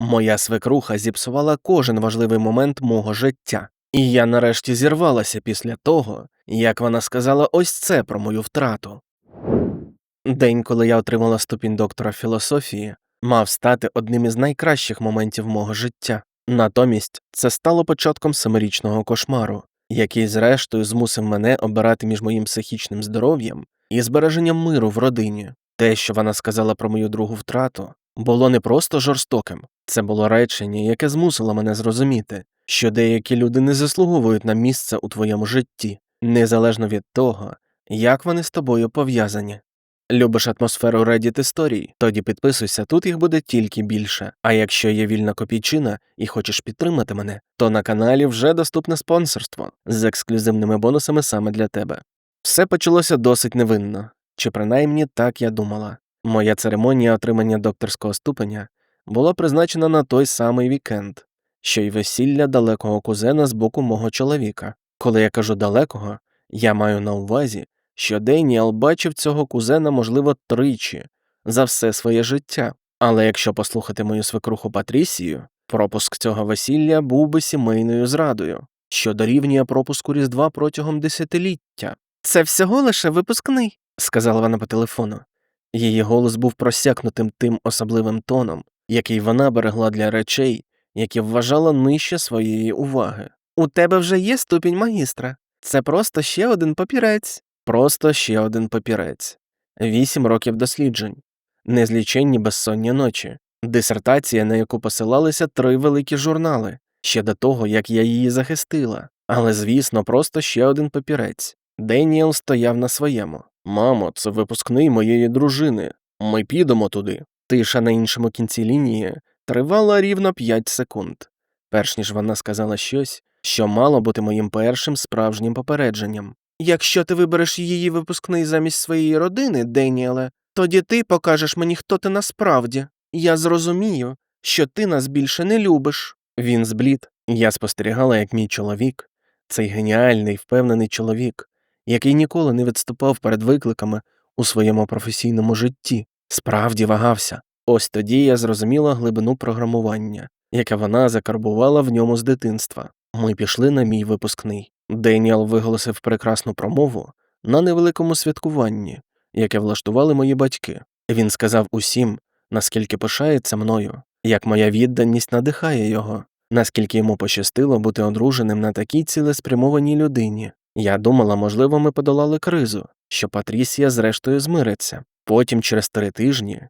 Моя свекруха зіпсувала кожен важливий момент мого життя, і я нарешті зірвалася після того, як вона сказала ось це про мою втрату. День, коли я отримала ступінь доктора філософії, мав стати одним із найкращих моментів мого життя. Натомість це стало початком семирічного кошмару, який, зрештою, змусив мене обирати між моїм психічним здоров'ям і збереженням миру в родині. Те, що вона сказала про мою другу втрату, було не просто жорстоким, це було речення, яке змусило мене зрозуміти, що деякі люди не заслуговують на місце у твоєму житті, незалежно від того, як вони з тобою пов'язані. Любиш атмосферу Reddit історій, тоді підписуйся, тут їх буде тільки більше. А якщо є вільна копійчина і хочеш підтримати мене, то на каналі вже доступне спонсорство з ексклюзивними бонусами саме для тебе. Все почалося досить невинно, чи принаймні так я думала. Моя церемонія отримання докторського ступеня була призначена на той самий вікенд, що й весілля далекого кузена з боку мого чоловіка. Коли я кажу далекого, я маю на увазі, що Деніел бачив цього кузена, можливо, тричі за все своє життя. Але якщо послухати мою свекруху Патрісію, пропуск цього весілля був би сімейною зрадою, що дорівнює пропуску Різдва протягом десятиліття. Це всього лише випускний, сказала вона по телефону. Її голос був просякнутим тим особливим тоном, який вона берегла для речей, які вважала нижче своєї уваги. У тебе вже є ступінь магістра. Це просто ще один папірець. Просто ще один папірець. Вісім років досліджень, незліченні безсонні ночі, дисертація, на яку посилалися три великі журнали, ще до того, як я її захистила. Але, звісно, просто ще один папірець. Деніел стояв на своєму. Мамо, це випускний моєї дружини. Ми підемо туди. Тиша на іншому кінці лінії тривала рівно 5 секунд, перш ніж вона сказала щось, що мало бути моїм першим справжнім попередженням. Якщо ти вибереш її випускний замість своєї родини, Деніеле, тоді ти покажеш мені, хто ти насправді. Я зрозумію, що ти нас більше не любиш. Він зблід. Я спостерігала, як мій чоловік, цей геніальний, впевнений чоловік, який ніколи не відступав перед викликами у своєму професійному житті, справді вагався. Ось тоді я зрозуміла глибину програмування, яке вона закарбувала в ньому з дитинства. Ми пішли на мій випускний. Деніел виголосив прекрасну промову на невеликому святкуванні, яке влаштували мої батьки. Він сказав усім, наскільки пишається мною, як моя відданість надихає його, наскільки йому пощастило бути одруженим на такій цілеспрямованій людині. Я думала, можливо, ми подолали кризу, що Патрісія зрештою змириться. Потім, через три тижні,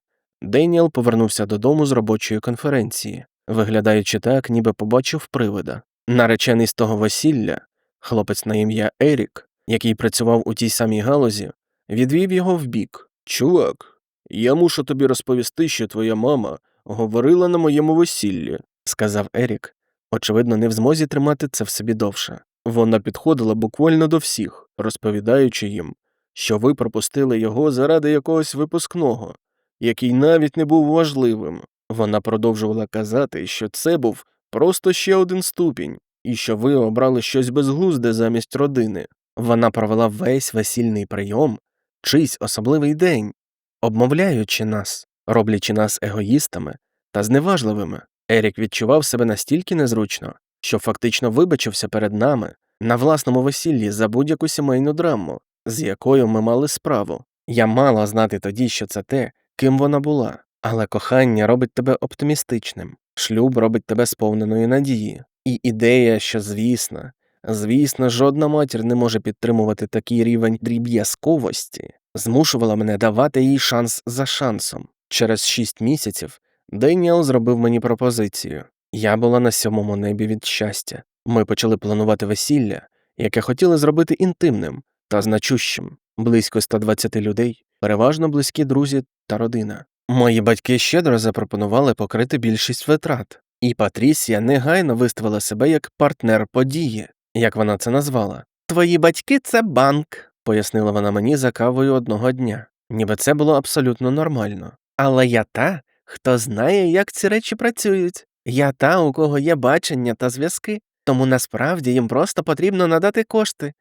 Деніел повернувся додому з робочої конференції, виглядаючи так, ніби побачив привида. Наречений з того весілля, хлопець на ім'я Ерік, який працював у тій самій галузі, відвів його вбік. Чувак, я мушу тобі розповісти, що твоя мама говорила на моєму весіллі, сказав Ерік, очевидно, не в змозі тримати це в собі довше. Вона підходила буквально до всіх, розповідаючи їм, що ви пропустили його заради якогось випускного, який навіть не був важливим. Вона продовжувала казати, що це був просто ще один ступінь, і що ви обрали щось безглузде замість родини. Вона провела весь весільний прийом, чийсь особливий день, обмовляючи нас, роблячи нас егоїстами та зневажливими. Ерік відчував себе настільки незручно, що фактично вибачився перед нами на власному весіллі за будь-яку сімейну драму, з якою ми мали справу. Я мала знати тоді, що це те, ким вона була, але кохання робить тебе оптимістичним, шлюб робить тебе сповненою надії. І ідея, що звісно, звісно, жодна матір не може підтримувати такий рівень дріб'язковості, змушувала мене давати їй шанс за шансом. Через шість місяців Деніел зробив мені пропозицію. Я була на сьомому небі від щастя. Ми почали планувати весілля, яке хотіли зробити інтимним та значущим, близько 120 людей, переважно близькі друзі та родина. Мої батьки щедро запропонували покрити більшість витрат, і Патрісія негайно виставила себе як партнер події, як вона це назвала. Твої батьки це банк, пояснила вона мені за кавою одного дня, ніби це було абсолютно нормально. Але я та, хто знає, як ці речі працюють. Я та, у кого є бачення та зв'язки, тому насправді їм просто потрібно надати кошти.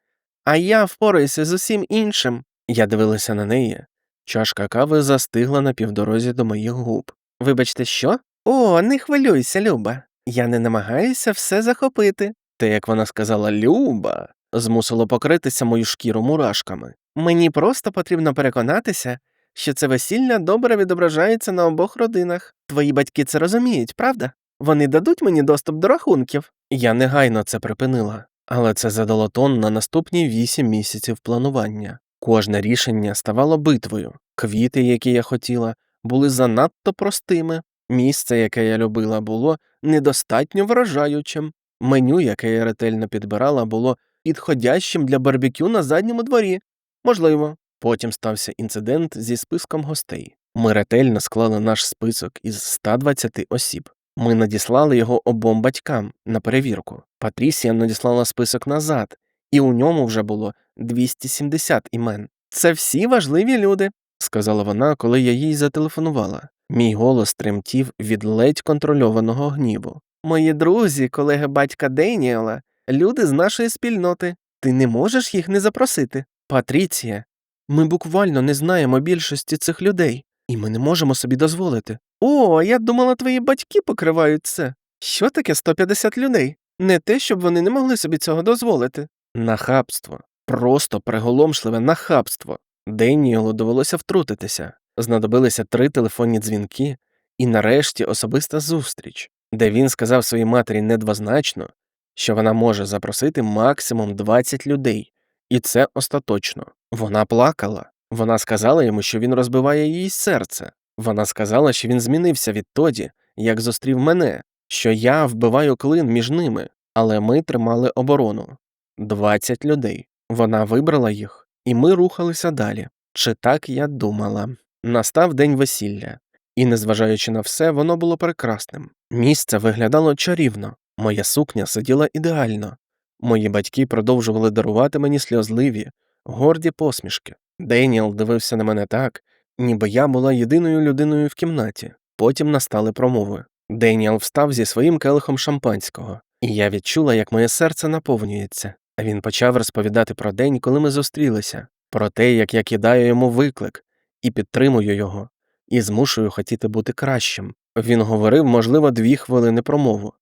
А я впораюся з усім іншим. Я дивилася на неї. Чашка кави застигла на півдорозі до моїх губ. Вибачте, що? О, не хвилюйся, Люба. Я не намагаюся все захопити. Те, як вона сказала Люба, змусило покритися мою шкіру мурашками. Мені просто потрібно переконатися, що це весілля добре відображається на обох родинах. Твої батьки це розуміють, правда? Вони дадуть мені доступ до рахунків. Я негайно це припинила, але це задало тон на наступні вісім місяців планування. Кожне рішення ставало битвою. Квіти, які я хотіла, були занадто простими. Місце, яке я любила, було недостатньо вражаючим. Меню, яке я ретельно підбирала, було підходящим для барбекю на задньому дворі. Можливо. Потім стався інцидент зі списком гостей. Ми ретельно склали наш список із 120 осіб. Ми надіслали його обом батькам на перевірку. Патрісія надіслала список назад, і у ньому вже було 270 імен. Це всі важливі люди, сказала вона, коли я їй зателефонувала. Мій голос тремтів від ледь контрольованого гніву. Мої друзі, колеги батька Дейніела, люди з нашої спільноти. Ти не можеш їх не запросити. Патріція, ми буквально не знаємо більшості цих людей, і ми не можемо собі дозволити. О, я думала, твої батьки покривають це. Що таке 150 людей? Не те, щоб вони не могли собі цього дозволити. Нахабство. Просто приголомшливе нахабство. Деніелу довелося втрутитися. Знадобилися три телефонні дзвінки, і нарешті особиста зустріч, де він сказав своїй матері недвозначно, що вона може запросити максимум 20 людей, і це остаточно. Вона плакала. Вона сказала йому, що він розбиває їй серце. Вона сказала, що він змінився відтоді, як зустрів мене, що я вбиваю клин між ними, але ми тримали оборону. 20 людей. Вона вибрала їх, і ми рухалися далі. Чи так я думала? Настав день весілля, і, незважаючи на все, воно було прекрасним. Місце виглядало чарівно, моя сукня сиділа ідеально. Мої батьки продовжували дарувати мені сльозливі, горді посмішки. Деніел дивився на мене так, ніби я була єдиною людиною в кімнаті. Потім настали промови. Деніел встав зі своїм келихом шампанського, і я відчула, як моє серце наповнюється. Він почав розповідати про день, коли ми зустрілися, про те, як я кидаю йому виклик і підтримую його, і змушую хотіти бути кращим. Він говорив, можливо, дві хвилини промову,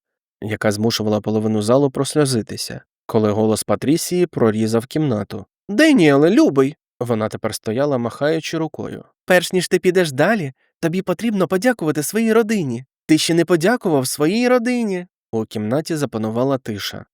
яка змушувала половину залу просльозитися, коли голос Патрісії прорізав кімнату. Деніеле, любий. Вона тепер стояла, махаючи рукою. Перш ніж ти підеш далі, тобі потрібно подякувати своїй родині. Ти ще не подякував своїй родині. У кімнаті запанувала тиша.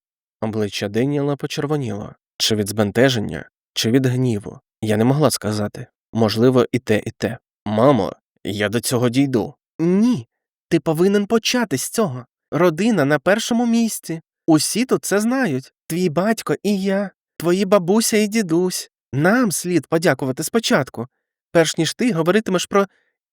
Обличчя Деніела почервоніло чи від збентеження, чи від гніву. Я не могла сказати. Можливо, і те, і те. Мамо, я до цього дійду. Ні. Ти повинен почати з цього. Родина на першому місці. Усі тут це знають. Твій батько і я, твої бабуся і дідусь. Нам слід подякувати спочатку, перш ніж ти говоритимеш про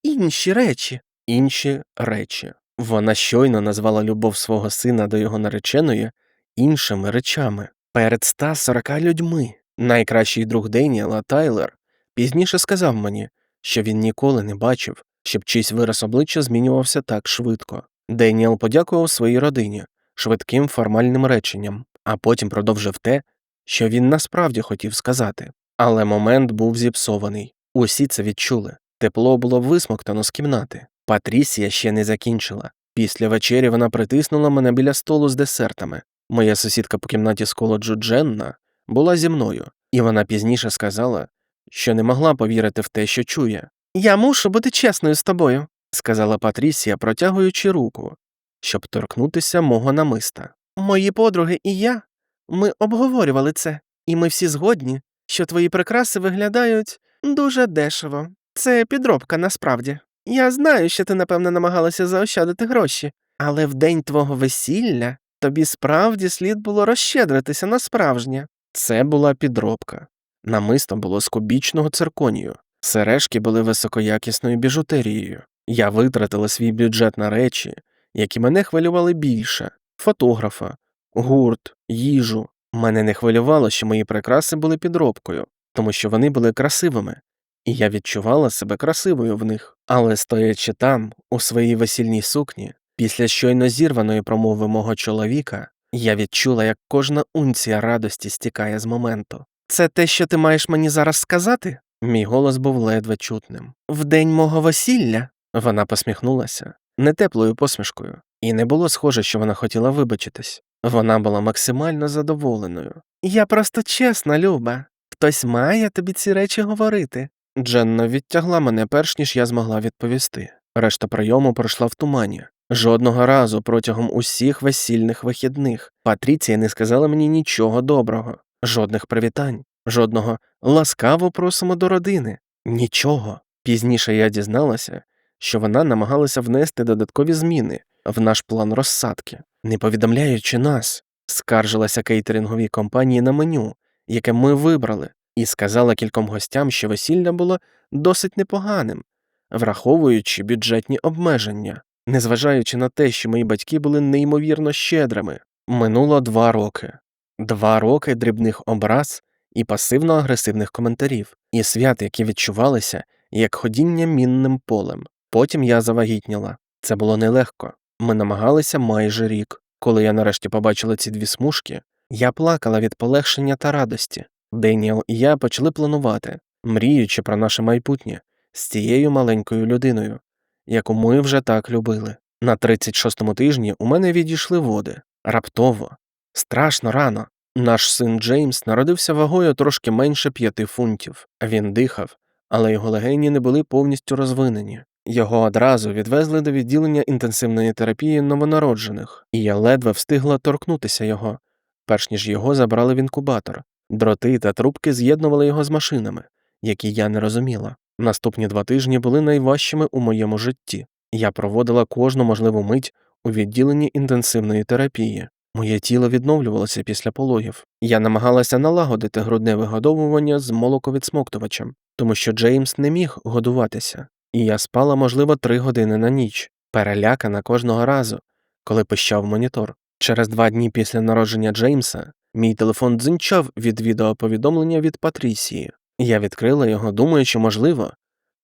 інші речі. Інші речі. Вона щойно назвала любов свого сина до його нареченої іншими речами перед 140 людьми. Найкращий друг Деніела Тайлер пізніше сказав мені, що він ніколи не бачив, щоб чийсь вираз обличчя змінювався так швидко. Деніел подякував своїй родині швидким формальним реченням, а потім продовжив те, що він насправді хотів сказати. Але момент був зіпсований. Усі це відчули. Тепло було висмоктано з кімнати. Патрісія ще не закінчила. Після вечері вона притиснула мене біля столу з десертами. Моя сусідка по кімнаті з коледжу Дженна була зі мною, і вона пізніше сказала, що не могла повірити в те, що чує. Я мушу бути чесною з тобою, сказала Патрісія, протягуючи руку, щоб торкнутися мого намиста. Мої подруги і я ми обговорювали це, і ми всі згодні, що твої прикраси виглядають дуже дешево. Це підробка насправді. Я знаю, що ти, напевно, намагалася заощадити гроші, але в день твого весілля тобі справді слід було розщедритися на справжнє. Це була підробка. Намисто було з кубічного цирконію, сережки були високоякісною біжутерією. Я витратила свій бюджет на речі, які мене хвилювали більше фотографа, гурт, їжу. Мене не хвилювало, що мої прикраси були підробкою, тому що вони були красивими, і я відчувала себе красивою в них. Але стоячи там, у своїй весільній сукні, після щойно зірваної промови мого чоловіка, я відчула, як кожна унція радості стікає з моменту. Це те, що ти маєш мені зараз сказати? Мій голос був ледве чутним. В день мого весілля. Вона посміхнулася, не теплою посмішкою, і не було схоже, що вона хотіла вибачитись. Вона була максимально задоволеною. Я просто чесна, Люба. Хтось має тобі ці речі говорити. Дженна відтягла мене перш ніж я змогла відповісти. Решта прийому пройшла в тумані. Жодного разу протягом усіх весільних вихідних Патріція не сказала мені нічого доброго, жодних привітань, жодного ласкаво просимо до родини. Нічого. Пізніше я дізналася, що вона намагалася внести додаткові зміни в наш план розсадки, не повідомляючи нас, скаржилася кейтеринговій компанії на меню, яке ми вибрали, і сказала кільком гостям, що весілля було досить непоганим, враховуючи бюджетні обмеження, незважаючи на те, що мої батьки були неймовірно щедрими. Минуло два роки, два роки дрібних образ і пасивно-агресивних коментарів, і свят, які відчувалися як ходіння мінним полем. Потім я завагітніла. Це було нелегко. Ми намагалися майже рік. Коли я нарешті побачила ці дві смужки, я плакала від полегшення та радості. Деніел і я почали планувати, мріючи про наше майбутнє з цією маленькою людиною, яку ми вже так любили. На 36-му тижні у мене відійшли води раптово, страшно рано. Наш син Джеймс народився вагою трошки менше п'яти фунтів. Він дихав, але його легені не були повністю розвинені. Його одразу відвезли до відділення інтенсивної терапії новонароджених, і я ледве встигла торкнутися його, перш ніж його забрали в інкубатор. Дроти та трубки з'єднували його з машинами, які я не розуміла. Наступні два тижні були найважчими у моєму житті. Я проводила кожну можливу мить у відділенні інтенсивної терапії. Моє тіло відновлювалося після пологів. Я намагалася налагодити грудне вигодовування з молоковідсмоктувачем, тому що Джеймс не міг годуватися, і я спала, можливо, три години на ніч, перелякана кожного разу, коли пищав монітор. Через два дні після народження Джеймса мій телефон дзинчав від відеоповідомлення від Патрісії. Я відкрила його, думаючи, можливо,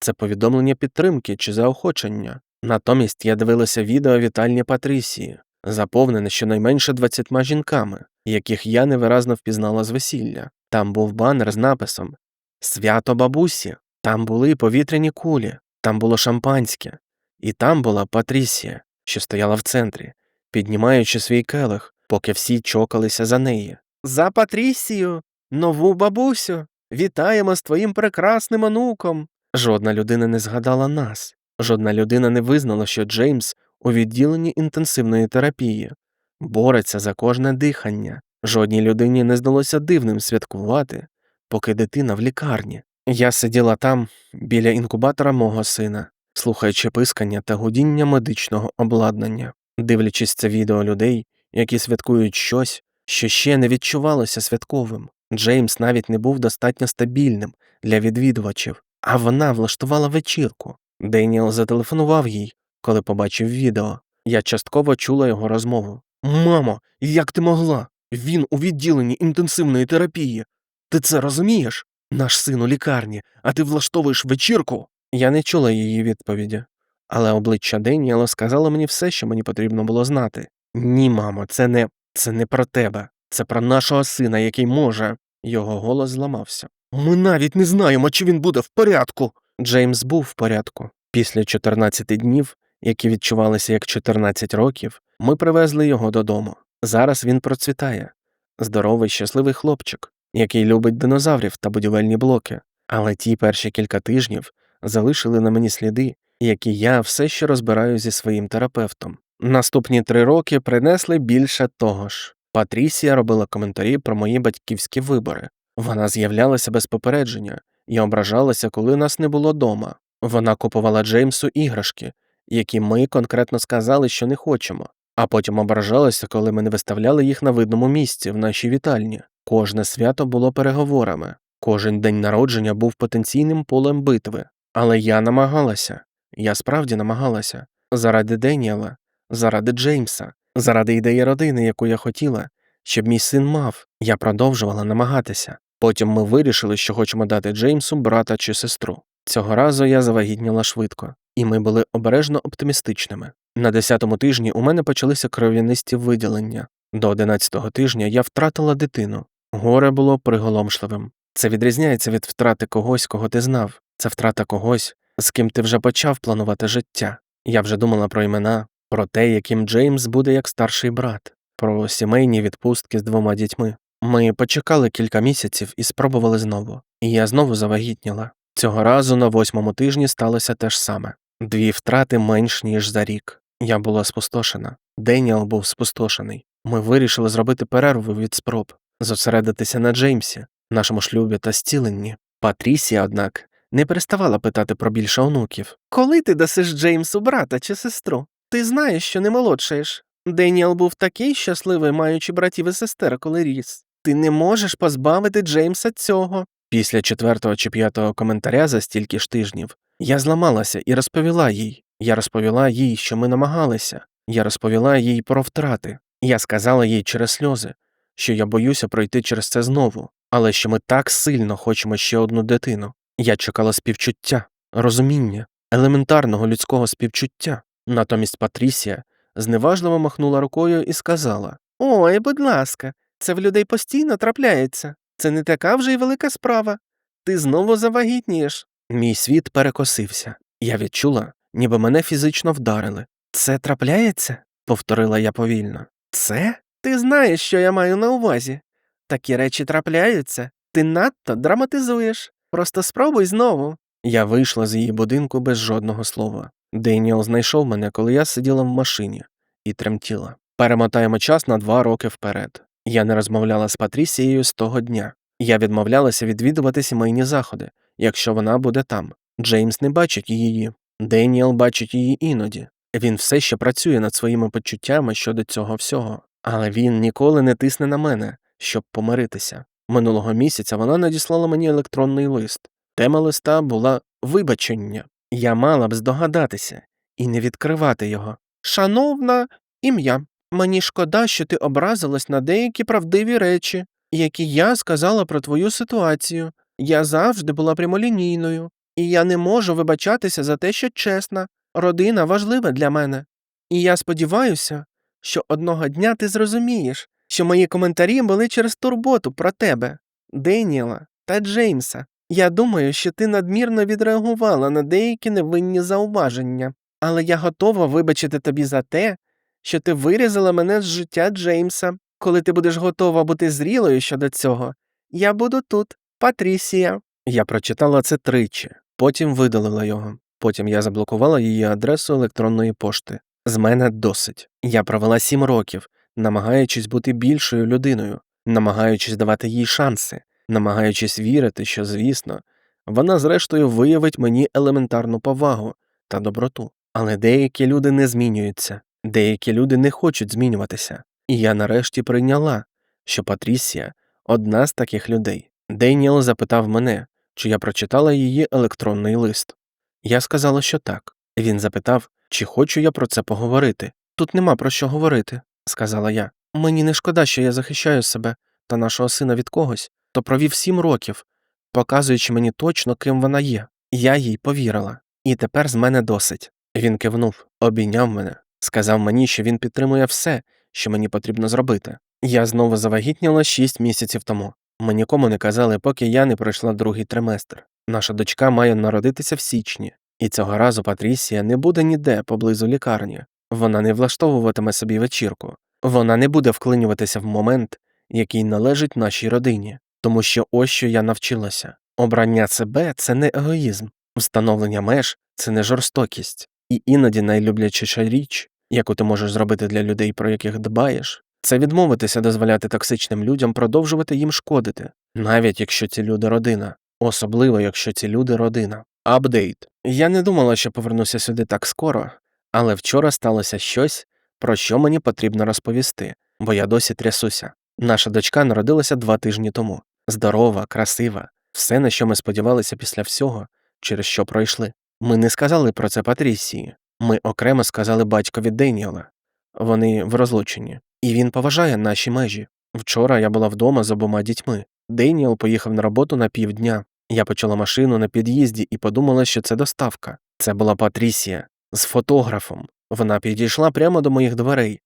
це повідомлення підтримки чи заохочення. Натомість я дивилася відео вітальні Патрісії, заповнене щонайменше двадцятьма жінками, яких я невиразно впізнала з весілля. Там був банер з написом Свято бабусі. Там були повітряні кулі, там було шампанське, і там була Патрісія, що стояла в центрі, піднімаючи свій келих, поки всі чокалися за неї. За Патрісію, нову бабусю, вітаємо з твоїм прекрасним онуком. Жодна людина не згадала нас, жодна людина не визнала, що Джеймс у відділенні інтенсивної терапії бореться за кожне дихання. Жодній людині не здалося дивним святкувати, поки дитина в лікарні. Я сиділа там, біля інкубатора мого сина, слухаючи пискання та гудіння медичного обладнання, дивлячись це відео людей, які святкують щось, що ще не відчувалося святковим. Джеймс навіть не був достатньо стабільним для відвідувачів, а вона влаштувала вечірку. Деніел зателефонував їй, коли побачив відео. Я частково чула його розмову. Мамо, як ти могла? Він у відділенні інтенсивної терапії. Ти це розумієш? Наш син у лікарні, а ти влаштовуєш вечірку? Я не чула її відповіді, але обличчя Деніела сказало мені все, що мені потрібно було знати. Ні, мамо, це не це не про тебе, це про нашого сина, який може. Його голос зламався. Ми навіть не знаємо, чи він буде в порядку. Джеймс був в порядку. Після 14 днів, які відчувалися як 14 років, ми привезли його додому. Зараз він процвітає. Здоровий, щасливий хлопчик, який любить динозаврів та будівельні блоки. Але ті перші кілька тижнів залишили на мені сліди, які я все ще розбираю зі своїм терапевтом. Наступні три роки принесли більше того ж. Патрісія робила коментарі про мої батьківські вибори. Вона з'являлася без попередження і ображалася, коли нас не було дома. Вона купувала Джеймсу іграшки, які ми конкретно сказали, що не хочемо, а потім ображалася, коли ми не виставляли їх на видному місці в нашій вітальні. Кожне свято було переговорами, кожен день народження був потенційним полем битви. Але я намагалася, я справді намагалася заради Деніела, заради Джеймса, заради ідеї родини, яку я хотіла, щоб мій син мав, я продовжувала намагатися. Потім ми вирішили, що хочемо дати Джеймсу брата чи сестру. Цього разу я завагітніла швидко, і ми були обережно оптимістичними. На 10-му тижні у мене почалися кров'янисті виділення. До 11-го тижня я втратила дитину. Горе було приголомшливим. Це відрізняється від втрати когось, кого ти знав. Це втрата когось, з ким ти вже почав планувати життя. Я вже думала про імена, про те, яким Джеймс буде як старший брат, про сімейні відпустки з двома дітьми. Ми почекали кілька місяців і спробували знову, і я знову завагітніла. Цього разу на восьмому тижні сталося те ж саме дві втрати менш ніж за рік. Я була спустошена. Деніел був спустошений. Ми вирішили зробити перерву від спроб, зосередитися на Джеймсі, нашому шлюбі та зціленні. Патрісія, однак, не переставала питати про більше онуків. Коли ти дасиш Джеймсу брата чи сестру? Ти знаєш, що не молодшаєш. Деніел був такий щасливий, маючи братів і сестер, коли ріс. Ти не можеш позбавити Джеймса цього. Після четвертого чи п'ятого коментаря за стільки ж тижнів я зламалася і розповіла їй. Я розповіла їй, що ми намагалися. Я розповіла їй про втрати. Я сказала їй через сльози, що я боюся пройти через це знову, але що ми так сильно хочемо ще одну дитину. Я чекала співчуття, розуміння, елементарного людського співчуття. Натомість Патрісія зневажливо махнула рукою і сказала Ой, будь ласка, це в людей постійно трапляється. Це не така вже й велика справа. Ти знову завагітнієш. Мій світ перекосився. Я відчула, ніби мене фізично вдарили. Це трапляється? повторила я повільно. Це? Ти знаєш, що я маю на увазі. Такі речі трапляються. Ти надто драматизуєш. Просто спробуй знову. Я вийшла з її будинку без жодного слова. Деніел знайшов мене, коли я сиділа в машині, і тремтіла. Перемотаємо час на два роки вперед. Я не розмовляла з Патрісією з того дня. Я відмовлялася відвідувати сімейні заходи, якщо вона буде там. Джеймс не бачить її. Деніел бачить її іноді. Він все ще працює над своїми почуттями щодо цього всього, але він ніколи не тисне на мене, щоб помиритися. Минулого місяця вона надіслала мені електронний лист. Тема листа була вибачення. Я мала б здогадатися і не відкривати його. Шановна ім'я, мені шкода, що ти образилась на деякі правдиві речі, які я сказала про твою ситуацію. Я завжди була прямолінійною, і я не можу вибачатися за те, що чесна. Родина важлива для мене. І я сподіваюся, що одного дня ти зрозумієш, що мої коментарі були через турботу про тебе, Деніела та Джеймса. Я думаю, що ти надмірно відреагувала на деякі невинні зауваження, але я готова вибачити тобі за те, що ти вирізала мене з життя Джеймса. Коли ти будеш готова бути зрілою щодо цього, я буду тут, Патрісія. Я прочитала це тричі, потім видалила його. Потім я заблокувала її адресу електронної пошти. З мене досить. Я провела сім років, намагаючись бути більшою людиною, намагаючись давати їй шанси, намагаючись вірити, що, звісно, вона зрештою виявить мені елементарну повагу та доброту. Але деякі люди не змінюються, деякі люди не хочуть змінюватися. І я нарешті прийняла, що Патрісія одна з таких людей. Дейніел запитав мене, чи я прочитала її електронний лист. Я сказала, що так. Він запитав, чи хочу я про це поговорити. Тут нема про що говорити, сказала я. Мені не шкода, що я захищаю себе та нашого сина від когось, то провів сім років, показуючи мені точно, ким вона є. Я їй повірила, і тепер з мене досить. Він кивнув, обійняв мене, сказав мені, що він підтримує все, що мені потрібно зробити. Я знову завагітніла шість місяців тому. Ми нікому не казали, поки я не пройшла другий триместр. Наша дочка має народитися в січні, і цього разу Патрісія не буде ніде поблизу лікарні. Вона не влаштовуватиме собі вечірку, вона не буде вклинюватися в момент, який належить нашій родині, тому що ось що я навчилася. Обрання себе це не егоїзм, встановлення меж це не жорстокість, і іноді найлюблячіша річ, яку ти можеш зробити для людей, про яких дбаєш, це відмовитися дозволяти токсичним людям продовжувати їм шкодити, навіть якщо ці люди родина, особливо якщо ці люди родина. Апдейт. Я не думала, що повернуся сюди так скоро, але вчора сталося щось, про що мені потрібно розповісти, бо я досі трясуся. Наша дочка народилася два тижні тому. Здорова, красива, все, на що ми сподівалися після всього, через що пройшли. Ми не сказали про це Патрісії, ми окремо сказали батькові Деніела. Вони в розлученні, і він поважає наші межі. Вчора я була вдома з обома дітьми. Деніел поїхав на роботу на півдня. Я почала машину на під'їзді і подумала, що це доставка. Це була Патрісія з фотографом. Вона підійшла прямо до моїх дверей,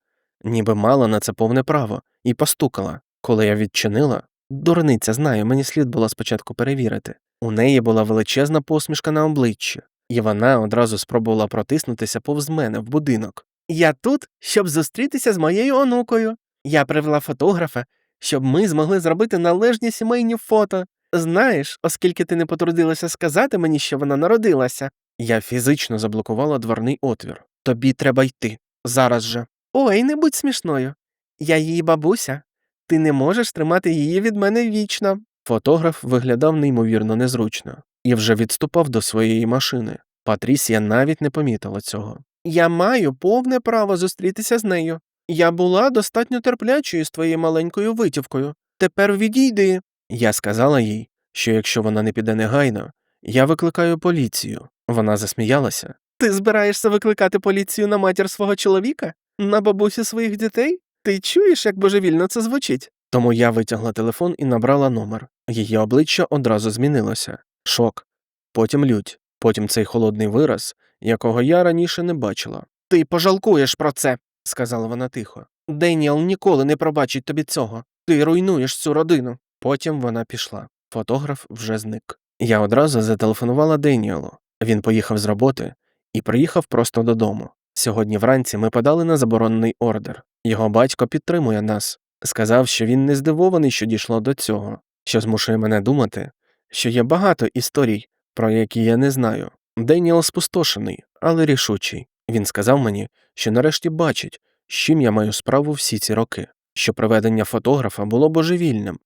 ніби мала на це повне право, і постукала. Коли я відчинила, дурниця знаю, мені слід було спочатку перевірити. У неї була величезна посмішка на обличчі. і вона одразу спробувала протиснутися повз мене в будинок. Я тут, щоб зустрітися з моєю онукою. Я привела фотографа, щоб ми змогли зробити належні сімейні фото. Знаєш, оскільки ти не потрудилася сказати мені, що вона народилася. Я фізично заблокувала дверний отвір. Тобі треба йти. Зараз же. Ой, не будь смішною. Я її бабуся. Ти не можеш тримати її від мене вічно. Фотограф виглядав неймовірно незручно і вже відступав до своєї машини. Патрісія навіть не помітила цього. Я маю повне право зустрітися з нею. Я була достатньо терплячою з твоєю маленькою витівкою. Тепер відійди. Я сказала їй, що якщо вона не піде негайно, я викликаю поліцію. Вона засміялася. Ти збираєшся викликати поліцію на матір свого чоловіка? На бабусі своїх дітей? Ти чуєш, як божевільно це звучить? Тому я витягла телефон і набрала номер. Її обличчя одразу змінилося. Шок, потім лють, потім цей холодний вираз, якого я раніше не бачила. Ти пожалкуєш про це, сказала вона тихо. Деніел ніколи не пробачить тобі цього. Ти руйнуєш цю родину. Потім вона пішла. Фотограф вже зник. Я одразу зателефонувала Деніелу. Він поїхав з роботи і приїхав просто додому. Сьогодні вранці ми подали на заборонений ордер. Його батько підтримує нас. Сказав, що він не здивований, що дійшло до цього, що змушує мене думати, що є багато історій, про які я не знаю. Деніел спустошений, але рішучий. Він сказав мені, що нарешті бачить, з чим я маю справу всі ці роки, що проведення фотографа було божевільним,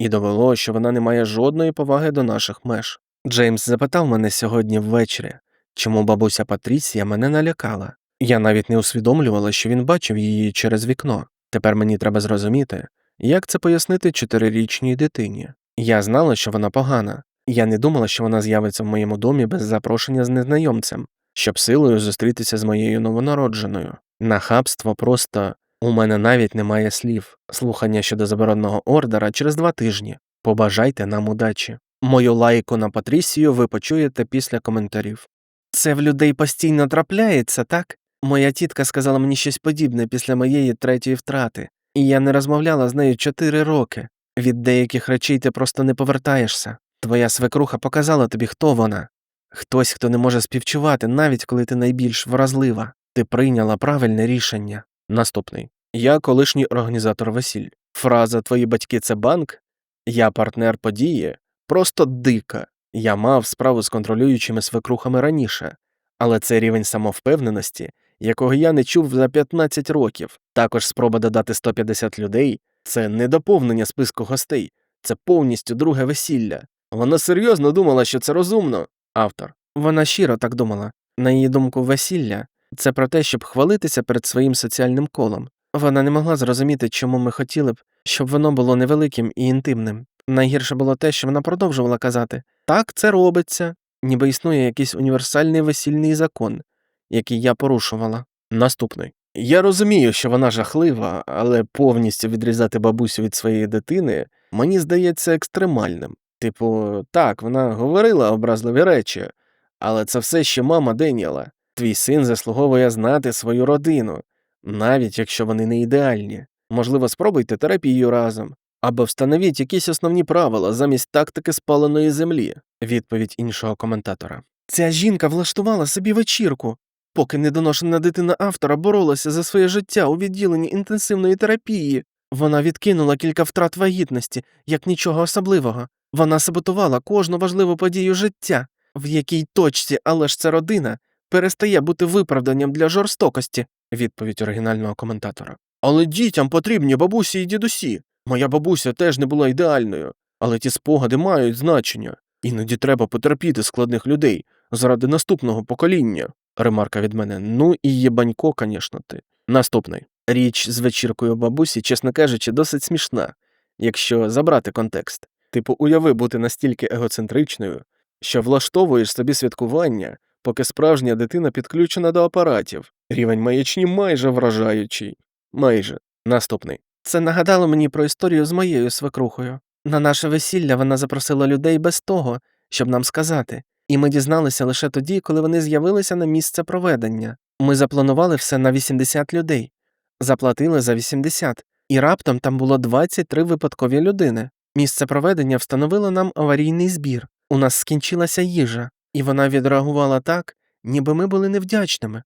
і довело, що вона не має жодної поваги до наших меж. Джеймс запитав мене сьогодні ввечері, чому бабуся Патрісія мене налякала. Я навіть не усвідомлювала, що він бачив її через вікно. Тепер мені треба зрозуміти, як це пояснити чотирирічній дитині. Я знала, що вона погана, я не думала, що вона з'явиться в моєму домі без запрошення з незнайомцем, щоб силою зустрітися з моєю новонародженою. Нахабство просто у мене навіть немає слів. Слухання щодо заборонного ордера через два тижні. Побажайте нам удачі. Мою лайку на Патрісію ви почуєте після коментарів. Це в людей постійно трапляється, так? Моя тітка сказала мені щось подібне після моєї третьої втрати, і я не розмовляла з нею чотири роки. Від деяких речей ти просто не повертаєшся. Твоя свекруха показала тобі, хто вона. Хтось, хто не може співчувати, навіть коли ти найбільш вразлива. Ти прийняла правильне рішення. Наступний. Я колишній організатор весіль. Фраза Твої батьки це банк, я партнер події просто дика. Я мав справу з контролюючими свекрухами раніше, але це рівень самовпевненості, якого я не чув за 15 років. Також спроба додати 150 людей це не доповнення списку гостей, це повністю друге весілля. Вона серйозно думала, що це розумно. Автор. Вона щиро так думала. На її думку, весілля це про те, щоб хвалитися перед своїм соціальним колом. Вона не могла зрозуміти, чому ми хотіли б, щоб воно було невеликим і інтимним. Найгірше було те, що вона продовжувала казати так, це робиться, ніби існує якийсь універсальний весільний закон, який я порушувала. Наступний. Я розумію, що вона жахлива, але повністю відрізати бабусю від своєї дитини мені здається екстремальним. Типу, так, вона говорила образливі речі, але це все ще мама Деніела. Твій син заслуговує знати свою родину, навіть якщо вони не ідеальні. Можливо, спробуйте терапію разом, або встановіть якісь основні правила замість тактики спаленої землі. Відповідь іншого коментатора. Ця жінка влаштувала собі вечірку, поки недоношена дитина автора боролася за своє життя у відділенні інтенсивної терапії. Вона відкинула кілька втрат вагітності, як нічого особливого. Вона саботувала кожну важливу подію життя, в якій точці, але ж це родина, перестає бути виправданням для жорстокості. Відповідь оригінального коментатора. Але дітям потрібні бабусі і дідусі. Моя бабуся теж не була ідеальною, але ті спогади мають значення. Іноді треба потерпіти складних людей заради наступного покоління. Ремарка від мене. Ну і єбанько, звісно, ти. Наступний. Річ з вечіркою бабусі, чесно кажучи, досить смішна, якщо забрати контекст. Типу, уяви бути настільки егоцентричною, що влаштовуєш собі святкування, поки справжня дитина підключена до апаратів. Рівень маячні майже вражаючий. Майже. Наступний. Це нагадало мені про історію з моєю свекрухою. На наше весілля вона запросила людей без того, щоб нам сказати, і ми дізналися лише тоді, коли вони з'явилися на місце проведення. Ми запланували все на 80 людей, заплатили за 80, і раптом там було 23 випадкові людини. Місце проведення встановило нам аварійний збір. У нас скінчилася їжа. І вона відреагувала так, ніби ми були невдячними,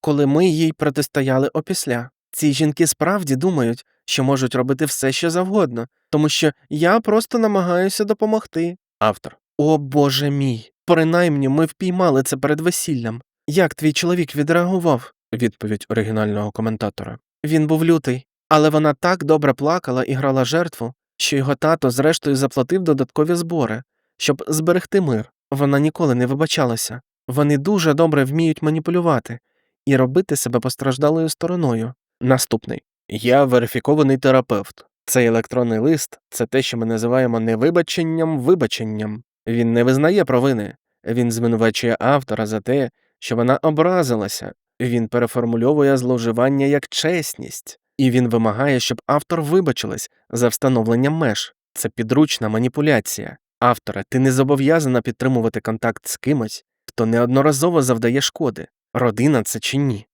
коли ми їй протистояли опісля. Ці жінки справді думають, що можуть робити все, що завгодно, тому що я просто намагаюся допомогти. Автор. О боже мій. Принаймні ми впіймали це перед весіллям. Як твій чоловік відреагував? Відповідь оригінального коментатора. Він був лютий, але вона так добре плакала і грала жертву, що його тато зрештою заплатив додаткові збори, щоб зберегти мир. Вона ніколи не вибачалася. Вони дуже добре вміють маніпулювати і робити себе постраждалою стороною. Наступний я верифікований терапевт. Цей електронний лист це те, що ми називаємо невибаченням вибаченням. Він не визнає провини, він звинувачує автора за те, що вона образилася. Він переформульовує зловживання як чесність, і він вимагає, щоб автор вибачилась за встановленням меж. Це підручна маніпуляція. Авторе, ти не зобов'язана підтримувати контакт з кимось, хто неодноразово завдає шкоди. Родина це чи ні?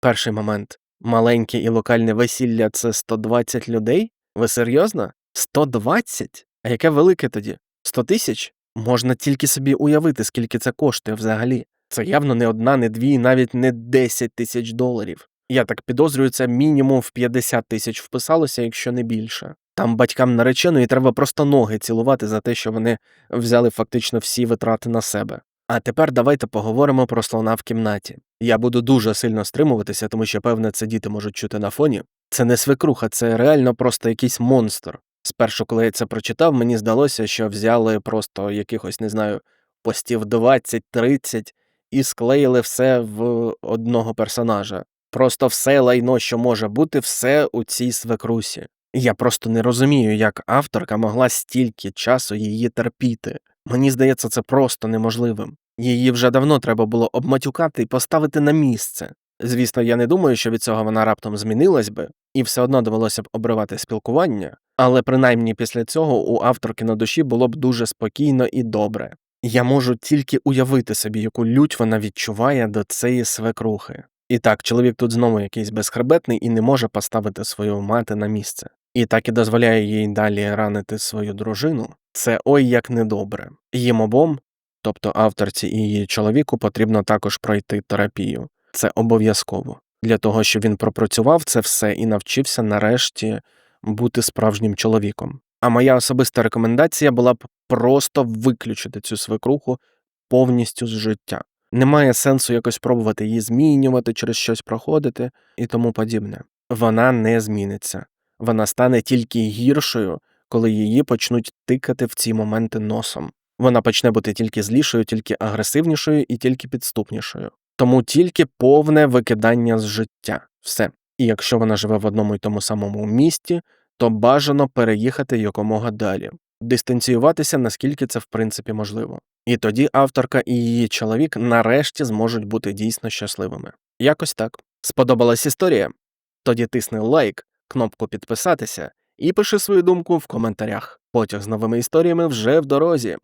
Перший момент. Маленьке і локальне весілля це 120 людей? Ви серйозно? 120? А яке велике тоді? 100 тисяч? Можна тільки собі уявити, скільки це коштує взагалі. Це явно не одна, не дві, навіть не 10 тисяч доларів. Я так підозрюю, це мінімум в 50 тисяч вписалося, якщо не більше. Там батькам нареченої треба просто ноги цілувати за те, що вони взяли фактично всі витрати на себе. А тепер давайте поговоримо про слона в кімнаті. Я буду дуже сильно стримуватися, тому що, певне, це діти можуть чути на фоні. Це не свекруха, це реально просто якийсь монстр. Спершу, коли я це прочитав, мені здалося, що взяли просто якихось, не знаю, постів 20-30 і склеїли все в одного персонажа. Просто все лайно, що може бути, все у цій свекрусі. Я просто не розумію, як авторка могла стільки часу її терпіти. Мені здається, це просто неможливим. Її вже давно треба було обматюкати і поставити на місце. Звісно, я не думаю, що від цього вона раптом змінилась би, і все одно довелося б обривати спілкування, але принаймні після цього у авторки на душі було б дуже спокійно і добре. Я можу тільки уявити собі, яку лють вона відчуває до цієї свекрухи. І так, чоловік тут знову якийсь безхребетний і не може поставити свою мати на місце. І так і дозволяє їй далі ранити свою дружину. Це ой як недобре. Їм обом, тобто авторці і її чоловіку, потрібно також пройти терапію. Це обов'язково для того, щоб він пропрацював це все і навчився нарешті бути справжнім чоловіком. А моя особиста рекомендація була б просто виключити цю свекруху повністю з життя. Немає сенсу якось пробувати її змінювати, через щось проходити і тому подібне. Вона не зміниться. Вона стане тільки гіршою, коли її почнуть тикати в ці моменти носом. Вона почне бути тільки злішою, тільки агресивнішою і тільки підступнішою. Тому тільки повне викидання з життя. Все. І якщо вона живе в одному й тому самому місті, то бажано переїхати якомога далі, дистанціюватися, наскільки це в принципі можливо. І тоді авторка і її чоловік нарешті зможуть бути дійсно щасливими. Якось так. Сподобалась історія? Тоді тисни лайк, кнопку підписатися і пиши свою думку в коментарях. Потяг з новими історіями вже в дорозі.